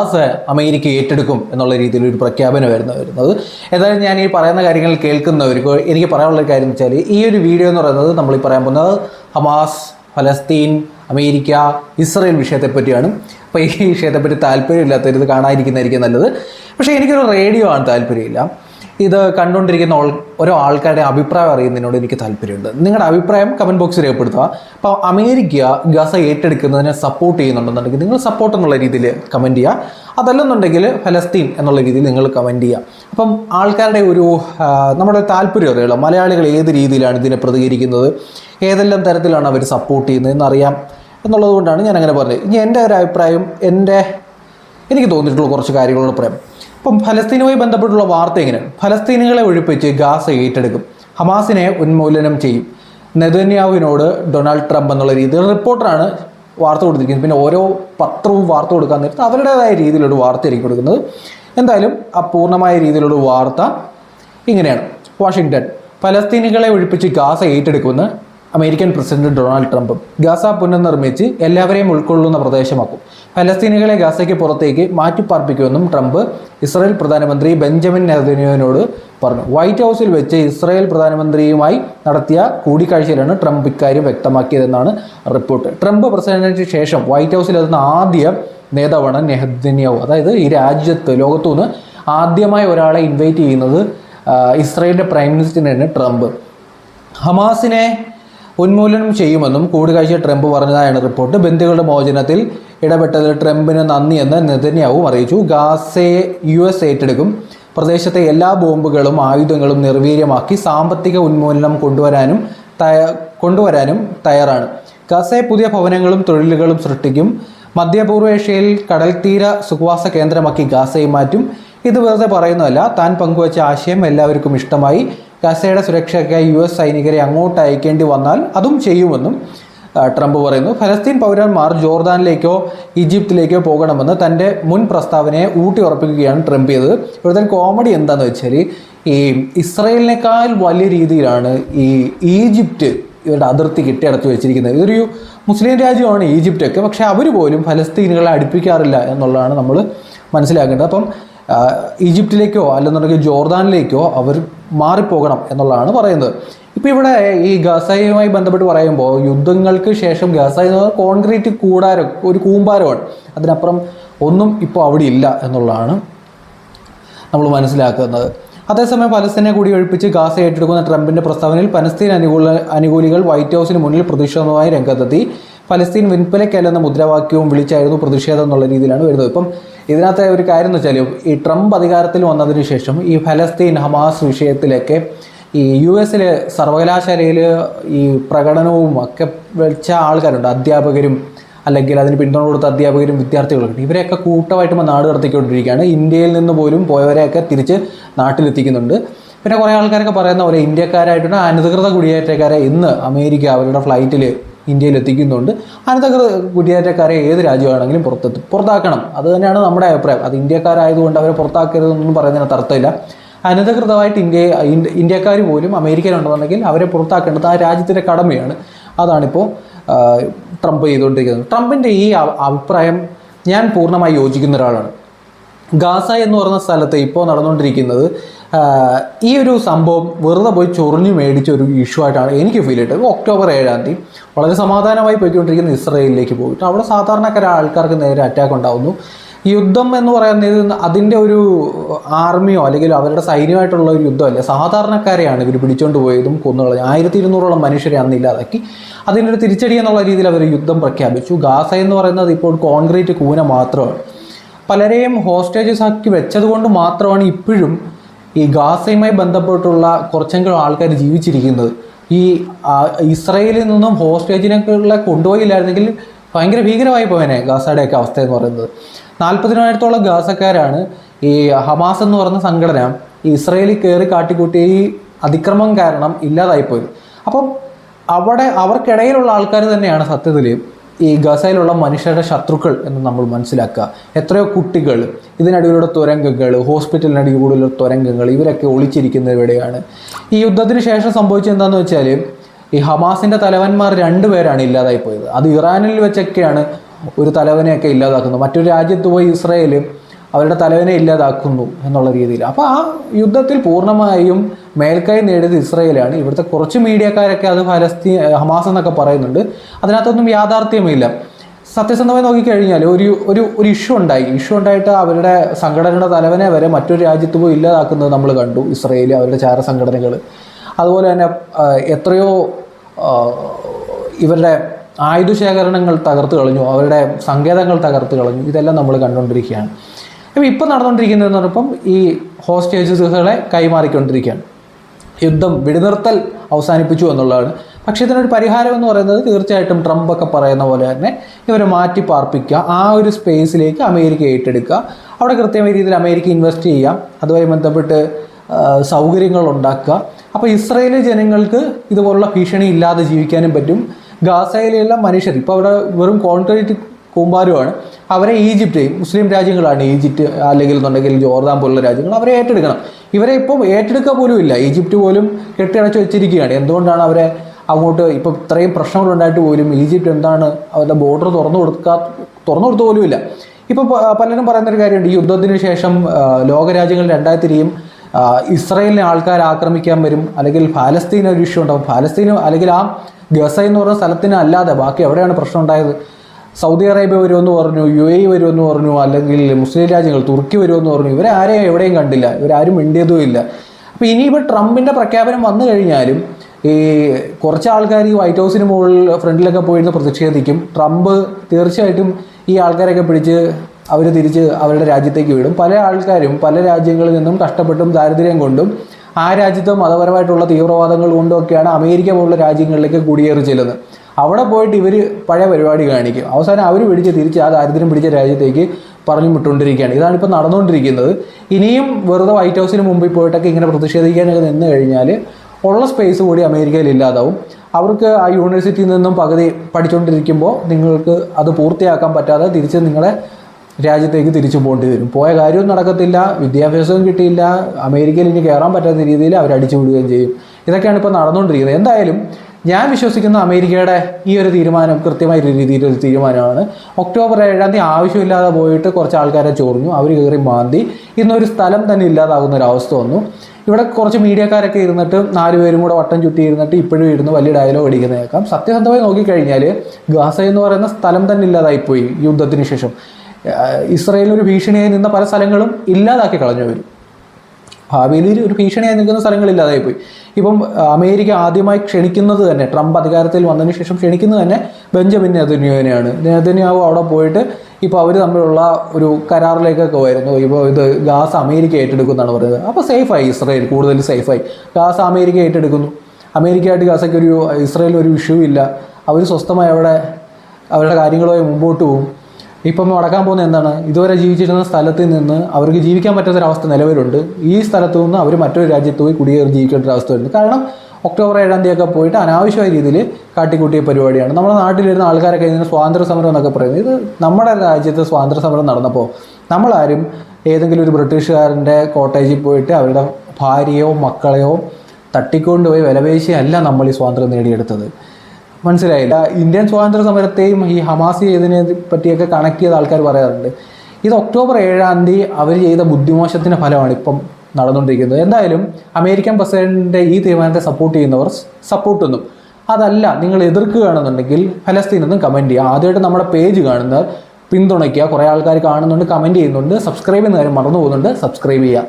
Gauss America ഏറ്റെടുക്കും എന്നുള്ള രീതിയിൽ ഒരു പ്രഖ്യാപനമായിരുന്നു വരുന്നത്. ഏതായാലും ഞാൻ ഈ പറയുന്ന കാര്യങ്ങൾ കേൾക്കുന്നവർക്ക് എനിക്ക് പറയാനുള്ള കാര്യം എന്ന് വെച്ചാൽ ഈ ഒരു വീഡിയോ എന്ന് പറയുന്നത് നമ്മൾ ഈ പറയാൻ പോകുന്നത് ഹമാസ് ഫലസ്തീൻ അമേരിക്ക ഇസ്രയേൽ വിഷയത്തെ പറ്റിയാണ് അപ്പോൾ ഈ വിഷയത്തെപ്പറ്റി താല്പര്യമില്ലാത്തവർ ഇത് കാണാതിരിക്കുന്നതായിരിക്കും നല്ലത്. പക്ഷേ എനിക്കൊരു റേഡിയോ ആണ് താല്പര്യമില്ല. ഇത് കണ്ടുകൊണ്ടിരിക്കുന്ന ഓരോ ആൾക്കാരുടെ അഭിപ്രായം അറിയുന്നതിനോട് എനിക്ക് താല്പര്യമുണ്ട്. നിങ്ങളുടെ അഭിപ്രായം കമന്റ് ബോക്സിൽ രേഖപ്പെടുത്തുക. അപ്പോൾ അമേരിക്ക ഗസ ഏറ്റെടുക്കുന്നതിനെ സപ്പോർട്ട് ചെയ്യുന്നുണ്ടെന്നുണ്ടെങ്കിൽ നിങ്ങൾ സപ്പോർട്ട് എന്നുള്ള രീതിയിൽ കമന്റ് ചെയ്യുക. അതല്ലെന്നുണ്ടെങ്കിൽ ഫലസ്തീൻ എന്നുള്ള രീതിയിൽ നിങ്ങൾ കമന്റ് ചെയ്യുക. അപ്പം ആൾക്കാരുടെ ഒരു നമ്മുടെ താല്പര്യം അറിയുള്ളൂ മലയാളികൾ ഏത് രീതിയിലാണ് ഇതിനെ പ്രതികരിക്കുന്നത്? ഏതെല്ലാം തരത്തിലാണ് അവർ സപ്പോർട്ട് ചെയ്യുന്നതെന്ന് അറിയാം എന്നുള്ളത് കൊണ്ടാണ് ഞാൻ അങ്ങനെ പറഞ്ഞത്. ഇനി എന്റെ ഒരു അഭിപ്രായം എന്റെ എനിക്ക് തോന്നിയിട്ടുള്ള കുറച്ച് കാര്യങ്ങളോട് പറയാം. ഇപ്പം ഫലസ്തീനുമായി ബന്ധപ്പെട്ടുള്ള വാർത്ത എങ്ങനെയാണ് ഫലസ്തീനുകളെ ഒഴിപ്പിച്ച് ഗാസ ഏറ്റെടുക്കും. ഹമാസിനെ ഉന്മൂലനം ചെയ്യും. നെതന്യാഹുവിനോട് ഡൊണാൾഡ് ട്രംപ് എന്നുള്ള രീതിയിൽ റിപ്പോർട്ടറാണ് വാർത്ത കൊടുത്തിരിക്കുന്നത്. പിന്നെ ഓരോ പത്രവും വാർത്ത കൊടുക്കാൻ നേരത്ത് അവരുടേതായ രീതിയിലൊരു വാർത്തയായിരിക്കും കൊടുക്കുന്നത്. എന്തായാലും അപൂർണമായ രീതിയിലുള്ള വാർത്ത ഇങ്ങനെയാണ്. വാഷിങ്ടൺ. ഫലസ്തീനുകളെ ഒഴിപ്പിച്ച് Gaza ഏറ്റെടുക്കുമെന്ന് American president Donald Trump Gaza പുനർനിർമ്മിച്ച് എല്ലാവരെയും ഉൾക്കൊള്ളുന്ന പ്രദേശമാക്കും. ഫലസ്തീനികളെ ഗാസയ്ക്ക് പുറത്തേക്ക് മാറ്റിപ്പാർപ്പിക്കുമെന്നും ട്രംപ് ഇസ്രായേൽ പ്രധാനമന്ത്രി ബെഞ്ചമിൻ നെതന്യോനോട് പറഞ്ഞു. വൈറ്റ് ഹൗസിൽ വെച്ച് ഇസ്രായേൽ പ്രധാനമന്ത്രിയുമായി നടത്തിയ കൂടിക്കാഴ്ചയിലാണ് ട്രംപ് ഇക്കാര്യം വ്യക്തമാക്കിയതെന്നാണ് റിപ്പോർട്ട്. ട്രംപ് പ്രസിഡന്റിന് ശേഷം വൈറ്റ് ഹൗസിൽ എത്തുന്ന ആദ്യ നേതാവാണ് നെഹദ്ന്യാഹു. അതായത് ഈ രാജ്യത്ത് ലോകത്തുനിന്ന് ആദ്യമായി ഒരാളെ ഇൻവൈറ്റ് ചെയ്യുന്നത് ഇസ്രായേലിന്റെ പ്രൈം മിനിസ്റ്ററിനാണ് ട്രംപ്. ഹമാസിനെ ഉന്മൂലനം ചെയ്യുമെന്നും കൂടിക്കാഴ്ച ട്രംപ് പറഞ്ഞതായാണ് റിപ്പോർട്ട്. ബന്ധുക്കളുടെ മോചനത്തിൽ ഇടപെട്ടതിൽ ട്രംപിന് നന്ദിയെന്ന് നെതന്യാവും അറിയിച്ചു. ഗാസയെ യു എസ് ഏറ്റെടുക്കും. പ്രദേശത്തെ എല്ലാ ബോംബുകളും ആയുധങ്ങളും നിർവീര്യമാക്കി സാമ്പത്തിക ഉന്മൂലനം കൊണ്ടുവരാനും തയ കൊണ്ടുവരാനും തയ്യാറാണ്. ഗാസയെ പുതിയ ഭവനങ്ങളും തൊഴിലുകളും സൃഷ്ടിക്കും. മധ്യപൂർവേഷ്യയിൽ കടൽത്തീര സുഖവാസ കേന്ദ്രമാക്കി ഗാസയെ മാറ്റും. ഇത് വെറുതെ പറയുന്നതല്ല താൻ പങ്കുവച്ച ആശയം എല്ലാവർക്കും ഇഷ്ടമായി. ഗസയുടെ സുരക്ഷയ്ക്കായി യു എസ് സൈനികരെ അങ്ങോട്ട് അയക്കേണ്ടി വന്നാൽ അതും ചെയ്യുമെന്നും ട്രംപ് പറയുന്നു. ഫലസ്തീൻ പൗരന്മാർ ജോർദാനിലേക്കോ ഈജിപ്തിലേക്കോ പോകണമെന്ന് തന്റെ മുൻ പ്രസ്താവനയെ ഊട്ടി ഉറപ്പിക്കുകയാണ് ട്രംപ് ചെയ്തത്. ഇവിടുത്തെ കോമഡി എന്താണെന്ന് വെച്ചാൽ ഈ ഇസ്രയേലിനേക്കാൾ വലിയ രീതിയിലാണ് ഈ ഈജിപ്റ്റ് ഇവരുടെ അതിർത്തി കെട്ടിയടച്ചു വെച്ചിരിക്കുന്നത്. ഇതൊരു മുസ്ലിം രാജ്യമാണ് ഈജിപ്റ്റൊക്കെ പക്ഷേ അവർ പോലും ഫലസ്തീനുകളെ അടുപ്പിക്കാറില്ല എന്നുള്ളതാണ് നമ്മൾ മനസ്സിലാക്കേണ്ടത്. അപ്പം ഈജിപ്തിലേക്കോ അല്ലെന്നുണ്ടെങ്കിൽ ജോർദാനിലേക്കോ അവർ മാറിപ്പോകണം എന്നുള്ളതാണ് പറയുന്നത്. ഇപ്പോൾ ഇവിടെ ഈ ഗസയുമായി ബന്ധപ്പെട്ട് പറയുമ്പോൾ യുദ്ധങ്ങൾക്ക് ശേഷം ഗസ എന്ന് പറഞ്ഞാൽ കോൺക്രീറ്റ് കൂടാരം ഒരു കൂമ്പാരമാണ്. അതിനപ്പുറം ഒന്നും ഇപ്പോൾ അവിടെ ഇല്ല എന്നുള്ളതാണ് നമ്മൾ മനസ്സിലാക്കുന്നത്. അതേസമയം പലസ്തീനെ കൂടി ഒഴിപ്പിച്ച് ഗാസ ഏറ്റെടുക്കുന്ന ട്രംപിന്റെ പ്രസ്താവനയിൽ പലസ്തീൻ അനുകൂല അനുകൂലികൾ വൈറ്റ് ഹൗസിന് മുന്നിൽ പ്രതിഷേധവുമായി രംഗത്തെത്തി. പലസ്തീൻ വിൻപലയ്ക്കല്ലെന്ന മുദ്രാവാക്യവും വിളിച്ചായിരുന്നു പ്രതിഷേധം എന്നുള്ള രീതിയിലാണ് വരുന്നത്. ഇപ്പം ഇതിനകത്തെ ഒരു കാര്യം എന്ന് വെച്ചാൽ ഈ ട്രംപ് അധികാരത്തിൽ വന്നതിന് ശേഷം ഈ ഫലസ്തീൻ ഹമാസ് വിഷയത്തിലൊക്കെ ഈ യു എസിലെ സർവകലാശാലയിൽ ഈ പ്രകടനവും ഒക്കെ വെച്ച ആൾക്കാരുണ്ട്. അധ്യാപകരും അല്ലെങ്കിൽ അതിന് പിന്തുണ കൊടുത്ത അധ്യാപകരും വിദ്യാർത്ഥികളൊക്കെ ഇവരെയൊക്കെ കൂട്ടമായിട്ട് നാട് കടത്തിക്കൊണ്ടിരിക്കുകയാണ്. ഇന്ത്യയിൽ നിന്ന് പോലും പോയവരെയൊക്കെ തിരിച്ച് നാട്ടിലെത്തിക്കുന്നുണ്ട്. പിന്നെ കുറേ ആൾക്കാരൊക്കെ പറയുന്ന പോലെ ഇന്ത്യക്കാരായിട്ടുള്ള അനധികൃത കുടിയേറ്റക്കാരെ ഇന്ന് അമേരിക്ക അവരുടെ ഫ്ലൈറ്റിൽ ഇന്ത്യയിൽ എത്തിക്കുന്നുണ്ട് അനധികൃത കുടിയേറ്റക്കാരെ ഏത് രാജ്യമാണെങ്കിലും പുറത്തെത്തി പുറത്താക്കണം. അത് തന്നെയാണ് നമ്മുടെ അഭിപ്രായം. അത് ഇന്ത്യക്കാരായതുകൊണ്ട് അവരെ പുറത്താക്കരുതെന്നൊന്നും പറയുന്നതിന് അർത്ഥമില്ല അനധികൃതമായിട്ട് ഇന്ത്യ ഇന്ത്യക്കാർ പോലും അമേരിക്കയിലുണ്ടെന്നുണ്ടെങ്കിൽ അവരെ പുറത്താക്കേണ്ടത് ആ രാജ്യത്തിന്റെ കടമയാണ്. അതാണിപ്പോൾ ട്രംപ് ചെയ്തുകൊണ്ടിരിക്കുന്നത്. ട്രംപിന്റെ ഈ അഭിപ്രായം ഞാൻ പൂർണമായി യോജിക്കുന്ന ഒരാളാണ്. ഗാസ എന്ന് പറയുന്ന സ്ഥലത്ത് ഇപ്പോൾ നടന്നുകൊണ്ടിരിക്കുന്നത് ഈ ഒരു സംഭവം വെറുതെ പോയി ചൊറിഞ്ഞു മേടിച്ച ഒരു ഇഷ്യൂ ആയിട്ടാണ് എനിക്ക് ഫീൽ ചെയ്തത്. ഒക്ടോബർ ഏഴാം തീയതി. വളരെ സമാധാനമായി പോയിക്കൊണ്ടിരിക്കുന്ന ഇസ്രയേലിലേക്ക് പോയിട്ട് അവിടെ സാധാരണക്കാര ആൾക്കാർക്ക് നേരെ അറ്റാക്ക് ഉണ്ടാകുന്നു യുദ്ധം എന്ന് പറയുന്നത് അതിന്റെ ഒരു ആർമിയോ അല്ലെങ്കിൽ അവരുടെ സൈന്യമായിട്ടുള്ള ഒരു യുദ്ധമല്ല സാധാരണക്കാരെയാണ് ഇവർ പിടിച്ചുകൊണ്ട് പോയതും കൊന്നുകളഞ്ഞു ആയിരത്തി ഇരുന്നൂറോളം മനുഷ്യരെ അന്ന് ഇല്ലാതാക്കി. അതിനൊരു തിരിച്ചടി എന്നുള്ള രീതിയിൽ അവർ യുദ്ധം പ്രഖ്യാപിച്ചു. ഗാസ എന്ന് പറയുന്നത് ഇപ്പോൾ കോൺക്രീറ്റ് കൂന മാത്രമാണ്. പലരെയും ഹോസ്റ്റേജസ് ആക്കി വെച്ചത് കൊണ്ട് മാത്രമാണ് ഇപ്പോഴും ഈ ഗാസയുമായി ബന്ധപ്പെട്ടുള്ള കുറച്ചെങ്കിലും ആൾക്കാർ ജീവിച്ചിരിക്കുന്നത്. ഈ ഇസ്രയേലിൽ നിന്നും ഹോസ്റ്റേജിനൊക്കെയുള്ള കൊണ്ടുപോയില്ലായിരുന്നെങ്കിൽ ഭയങ്കര ഭീകരമായി പോയനെ ഗാസയുടെയൊക്കെ അവസ്ഥ എന്ന് പറയുന്നത്. നാൽപ്പതിനായിരത്തോളം ഗാസക്കാരാണ് ഈ ഹമാസ് എന്ന് പറയുന്ന സംഘടന ഇസ്രയേലിൽ കയറി കാട്ടിക്കൂട്ടിയ ഈ അതിക്രമം കാരണം ഇല്ലാതായിപ്പോയത്. അപ്പം അവിടെ അവർക്കിടയിലുള്ള ആൾക്കാർ തന്നെയാണ് സത്യത്തിൽ ഈ ഗസയിലുള്ള മനുഷ്യരുടെ ശത്രുക്കൾ എന്ന് നമ്മൾ മനസ്സിലാക്കുക. എത്രയോ കുട്ടികൾ ഇതിനടിയിലൂടെ തുരങ്കങ്ങൾ ഹോസ്പിറ്റലിനടിയിലൂടെയുള്ള തുരങ്കങ്ങൾ ഇവരൊക്കെ ഒളിച്ചിരിക്കുന്നവിടെയാണ് ഈ യുദ്ധത്തിന് ശേഷം സംഭവിച്ചത് എന്താണെന്ന് വെച്ചാൽ ഈ ഹമാസിന്റെ തലവന്മാർ രണ്ടുപേരാണ് ഇല്ലാതായി പോയത് അത് ഇറാനിൽ വെച്ചൊക്കെയാണ് ഒരു തലവനെയൊക്കെ ഇല്ലാതാക്കുന്നത്. മറ്റൊരു രാജ്യത്ത് പോയി ഇസ്രയേൽ അവരുടെ തലവനെ ഇല്ലാതാക്കുന്നു എന്നുള്ള രീതിയിൽ. അപ്പോൾ ആ യുദ്ധത്തിൽ പൂർണമായും മേൽക്കൈ നേടിയത് ഇസ്രയേലാണ്. ഇവിടുത്തെ കുറച്ച് മീഡിയക്കാരൊക്കെ അത് ഫലസ്തീൻ ഹമാസ് എന്നൊക്കെ പറയുന്നുണ്ട്. അതിനകത്തൊന്നും യാഥാർത്ഥ്യമില്ല. സത്യസന്ധമായി നോക്കിക്കഴിഞ്ഞാൽ ഒരു ഒരു ഒരു ഇഷ്യൂ ഉണ്ടായി. ഇഷ്യൂ ഉണ്ടായിട്ട് അവരുടെ സംഘടനയുടെ തലവനെ വരെ മറ്റൊരു രാജ്യത്ത് പോയി ഇല്ലാതാക്കുന്നത് നമ്മൾ കണ്ടു. ഇസ്രയേൽ അവരുടെ ചാര സംഘടനകൾ അതുപോലെ തന്നെ എത്രയോ ഇവരുടെ ആയുധശേഖരണങ്ങൾ തകർത്ത് കളഞ്ഞു. അവരുടെ സങ്കേതങ്ങൾ തകർത്ത് കളഞ്ഞു. ഇതെല്ലാം നമ്മൾ കണ്ടുകൊണ്ടിരിക്കുകയാണ്. അപ്പോൾ ഇപ്പം നടന്നുകൊണ്ടിരിക്കുന്നതെന്ന് പറഞ്ഞപ്പം ഈ ഹോസ്റ്റേജസുകളെ കൈമാറിക്കൊണ്ടിരിക്കുകയാണ്. യുദ്ധം വെടിനിർത്തൽ അവസാനിപ്പിച്ചു എന്നുള്ളതാണ്. പക്ഷേ ഇതിനൊരു പരിഹാരം എന്ന് പറയുന്നത് തീർച്ചയായിട്ടും ട്രംപ് ഒക്കെ പറയുന്ന പോലെ തന്നെ ഇവരെ മാറ്റി പാർപ്പിക്കുക ആ ഒരു സ്പേസിലേക്ക് അമേരിക്ക ഏറ്റെടുക്കുക. അവിടെ കൃത്യമായ രീതിയിൽ അമേരിക്ക ഇൻവെസ്റ്റ് ചെയ്യാം. അതുമായി ബന്ധപ്പെട്ട് സൗകര്യങ്ങൾ ഉണ്ടാക്കുക. അപ്പോൾ ഇസ്രയേലി ജനങ്ങൾക്ക് ഇതുപോലുള്ള ഭീഷണി ഇല്ലാതെ ജീവിക്കാനും പറ്റും. ഗാസയിലെല്ലാം മനുഷ്യർ. ഇപ്പോൾ അവിടെ വെറും കോൺക്രീറ്റ് കൂമ്പാരമാണ് അവരെ ഈജിപ്റ്റ് മുസ്ലിം രാജ്യങ്ങളാണ് ഈജിപ്റ്റ് അല്ലെങ്കിൽ എന്നുണ്ടെങ്കിൽ ജോർദാൻ പോലുള്ള രാജ്യങ്ങൾ അവരെ ഏറ്റെടുക്കണം. ഇവരെ ഇപ്പം ഏറ്റെടുക്കുക പോലും ഇല്ല. ഈജിപ്റ്റ് പോലും കെട്ടിയടച്ച് വെച്ചിരിക്കുകയാണ്. എന്തുകൊണ്ടാണ് അവരെ അങ്ങോട്ട് ഇപ്പം ഇത്രയും പ്രശ്നങ്ങളുണ്ടായിട്ട് പോലും ഈജിപ്റ്റ് എന്താണ് അവരുടെ ബോർഡർ തുറന്നു കൊടുക്കാ തുറന്നു കൊടുത്തു പോലും ഇല്ല. ഇപ്പം പലരും പറയുന്നൊരു കാര്യമുണ്ട്. ഈ യുദ്ധത്തിന് ശേഷം ലോകരാജ്യങ്ങൾ രണ്ടായി ഇസ്രയേലിനെ ആൾക്കാർ ആക്രമിക്കാൻ വരും. അല്ലെങ്കിൽ ഫലസ്തീൻ ഒരു ഇഷ്യൂ ഉണ്ടാവും. ഫാലസ്തീനും അല്ലെങ്കിൽ ആ ഗസ എന്ന് പറയുന്ന സ്ഥലത്തിന് അല്ലാതെ ബാക്കി എവിടെയാണ് പ്രശ്നം ഉണ്ടായത്? സൗദി അറേബ്യ വരുമെന്ന് പറഞ്ഞു യു എ വരുമെന്ന് പറഞ്ഞു അല്ലെങ്കിൽ മുസ്ലിം രാജ്യങ്ങൾ തുർക്കി വരുമെന്ന് പറഞ്ഞു ഇവരാരെയും എവിടെയും കണ്ടില്ല ഇവരാരും മിണ്ടിയതും ഇല്ല അപ്പോൾ ഇനിയിപ്പോൾ ട്രംപിന്റെ പ്രഖ്യാപനം വന്നു കഴിഞ്ഞാലും ഈ കുറച്ച് ആൾക്കാർ ഈ വൈറ്റ് ഹൗസിന് മുകളിൽ ഫ്രണ്ടിലൊക്കെ പോയിരുന്ന് പ്രതിഷേധിക്കും. ട്രംപ് തീർച്ചയായിട്ടും ഈ ആൾക്കാരെയൊക്കെ പിടിച്ച് അവർ തിരിച്ച് അവരുടെ രാജ്യത്തേക്ക് വിടും. പല ആൾക്കാരും പല രാജ്യങ്ങളിൽ നിന്നും കഷ്ടപ്പെട്ടും ദാരിദ്ര്യം കൊണ്ടും ആ രാജ്യത്തെ മതപരമായിട്ടുള്ള തീവ്രവാദങ്ങൾ കൊണ്ടുമൊക്കെയാണ് അമേരിക്ക പോലുള്ള രാജ്യങ്ങളിലേക്ക് കുടിയേറി ചെല്ലുന്നത്. അവിടെ പോയിട്ട് ഇവർ പഴയ പരിപാടി കാണിക്കും. അവസാനം അവർ പിടിച്ച് തിരിച്ച് ആ ദാരിദ്ര്യം പിടിച്ച രാജ്യത്തേക്ക് പറഞ്ഞു വിട്ടുകൊണ്ടിരിക്കുകയാണ് ഇതാണ് ഇപ്പോൾ നടന്നുകൊണ്ടിരിക്കുന്നത്. ഇനിയും വെറുതെ വൈറ്റ് ഹൗസിന് മുമ്പിൽ പോയിട്ടൊക്കെ ഇങ്ങനെ പ്രതിഷേധിക്കാനൊക്കെ നിന്ന് കഴിഞ്ഞാൽ ഉള്ള സ്പേസ് കൂടി അമേരിക്കയിൽ ഇല്ലാതാവും. അവർക്ക് ആ യൂണിവേഴ്സിറ്റിയിൽ നിന്നും പകുതി പഠിച്ചുകൊണ്ടിരിക്കുമ്പോൾ നിങ്ങൾക്ക് അത് പൂർത്തിയാക്കാൻ പറ്റാതെ തിരിച്ച് നിങ്ങളെ രാജ്യത്തേക്ക് തിരിച്ചു പോകേണ്ടി വരും. പോയ കാര്യവും നടക്കത്തില്ല വിദ്യാഭ്യാസവും കിട്ടിയില്ല അമേരിക്കയിൽ ഇനി കയറാൻ പറ്റാത്ത രീതിയിൽ അവർ അടിച്ചു വിടുകയും ചെയ്യും. ഇതൊക്കെയാണ് ഇപ്പോൾ നടന്നുകൊണ്ടിരിക്കുന്നത്. എന്തായാലും ഞാൻ വിശ്വസിക്കുന്ന അമേരിക്കയുടെ ഈ ഒരു തീരുമാനം കൃത്യമായ ഒരു തീരുമാനമാണ്. ഒക്ടോബർ ഏഴാം തീയതി ആവശ്യമില്ലാതെ പോയിട്ട് കുറച്ച് ആൾക്കാരെ ചോർന്നു. അവർ കയറി മാന്തി. ഇന്നൊരു സ്ഥലം തന്നെ ഇല്ലാതാകുന്ന ഒരു അവസ്ഥ വന്നു. ഇവിടെ കുറച്ച് മീഡിയക്കാരൊക്കെ ഇരുന്നിട്ട് നാലുപേരും കൂടെ വട്ടം ചുറ്റി ഇരുന്നിട്ട് ഇപ്പോഴും ഇരുന്ന് വലിയ ഡയലോഗ് അടിക്കുന്ന കേൾക്കാം സത്യസന്ധമായി നോക്കിക്കഴിഞ്ഞാൽ ഗാസ എന്ന് പറയുന്ന സ്ഥലം തന്നെ ഇല്ലാതായിപ്പോയി യുദ്ധത്തിന് ശേഷം. ആഹ് ഒരു ഭീഷണിയായി നിന്ന പല സ്ഥലങ്ങളും ഇല്ലാതാക്കി കളഞ്ഞു വരും ഭാവിയിൽ ഒരു ഭീഷണിയായി നിൽക്കുന്ന സ്ഥലങ്ങളില്ലാതായി പോയി ഇപ്പം അമേരിക്ക ആദ്യമായി ക്ഷണിക്കുന്നത് തന്നെ ട്രംപ് അധികാരത്തിൽ വന്നതിന് ശേഷം ക്ഷണിക്കുന്നത് തന്നെ ബെഞ്ചമിൻ നെതന്യാവിനെയാണ് നെതന്യാവ് അവിടെ പോയിട്ട് ഇപ്പോൾ അവർ തമ്മിലുള്ള ഒരു കരാറിലേക്കൊക്കെ വരുന്നു. ഇപ്പോൾ ഇത് ഗാസ് അമേരിക്ക ഏറ്റെടുക്കുന്നതാണ് പറയുന്നത്. അപ്പോൾ സേഫായി ഇസ്രയേൽ കൂടുതൽ സേഫായി. ഗാസ് അമേരിക്ക ഏറ്റെടുക്കുന്നു. അമേരിക്കയായിട്ട് ഗാസയ്ക്ക് ഒരു ഇസ്രായേൽ ഒരു ഇഷ്യൂ ഇല്ല അവർ സ്വസ്ഥമായി അവിടെ അവരുടെ കാര്യങ്ങളുമായി മുമ്പോട്ട് പോകും. ഇപ്പം നടക്കാൻ പോകുന്ന എന്താണ്? ഇതുവരെ ജീവിച്ചിരുന്ന സ്ഥലത്ത് നിന്ന് അവർക്ക് ജീവിക്കാൻ പറ്റാത്തൊരവസ്ഥ നിലവിലുണ്ട്. ഈ സ്ഥലത്തു നിന്ന് അവർ മറ്റൊരു രാജ്യത്ത് പോയി കുടിയേറി ജീവിക്കേണ്ട ഒരു അവസ്ഥ വരുന്നത് കാരണം ഒക്ടോബർ ഏഴാം തീയതി ഒക്കെ പോയിട്ട് അനാവശ്യമായ രീതിയിൽ കാട്ടിക്കൂട്ടിയ പരിപാടിയാണ്. നമ്മുടെ നാട്ടിലിരുന്ന ആൾക്കാരൊക്കെ ഇതിന് സ്വാതന്ത്ര്യ സമരം എന്നൊക്കെ പറയുന്നത്. ഇത് നമ്മുടെ രാജ്യത്ത് സ്വാതന്ത്ര്യ സമരം നടന്നപ്പോൾ നമ്മളാരും ഏതെങ്കിലും ഒരു ബ്രിട്ടീഷുകാരന്റെ കോട്ടേജിൽ പോയിട്ട് അവരുടെ ഭാര്യയോ മക്കളെയോ തട്ടിക്കൊണ്ടുപോയി വിലപേശിയല്ല നമ്മൾ ഈ സ്വാതന്ത്ര്യം നേടിയെടുത്തത്. മനസ്സിലായില്ല. ഇന്ത്യൻ സ്വാതന്ത്ര്യ സമരത്തെയും ഈ ഹമാസ് ചെയ്തതിനെ പറ്റിയൊക്കെ കണക്ട് ചെയ്ത ആൾക്കാർ പറയാറുണ്ട്. ഇത് ഒക്ടോബർ ഏഴാം തീയതി അവർ ചെയ്ത ബുദ്ധിമോശത്തിന്റെ ഫലമാണ് ഇപ്പം നടന്നുകൊണ്ടിരിക്കുന്നത്. എന്തായാലും അമേരിക്കൻ പ്രസിഡന്റിന്റെ ഈ തീരുമാനത്തെ സപ്പോർട്ട് ചെയ്യുന്നവർ സപ്പോർട്ട് ഒന്നും അതല്ല നിങ്ങൾ എതിർക്കുകയാണെന്നുണ്ടെങ്കിൽ ഫലസ്തീൻ ഒന്നും കമന്റ് ചെയ്യുക. ആദ്യമായിട്ട് നമ്മുടെ പേജ് കാണുന്നവർ പിന്തുണയ്ക്കുക. കുറേ ആൾക്കാർ കാണുന്നുണ്ട് കമന്റ് ചെയ്യുന്നുണ്ട്. സബ്സ്ക്രൈബ് ചെയ്യുന്ന കാര്യം മറന്നു പോകുന്നുണ്ട് സബ്സ്ക്രൈബ് ചെയ്യുക.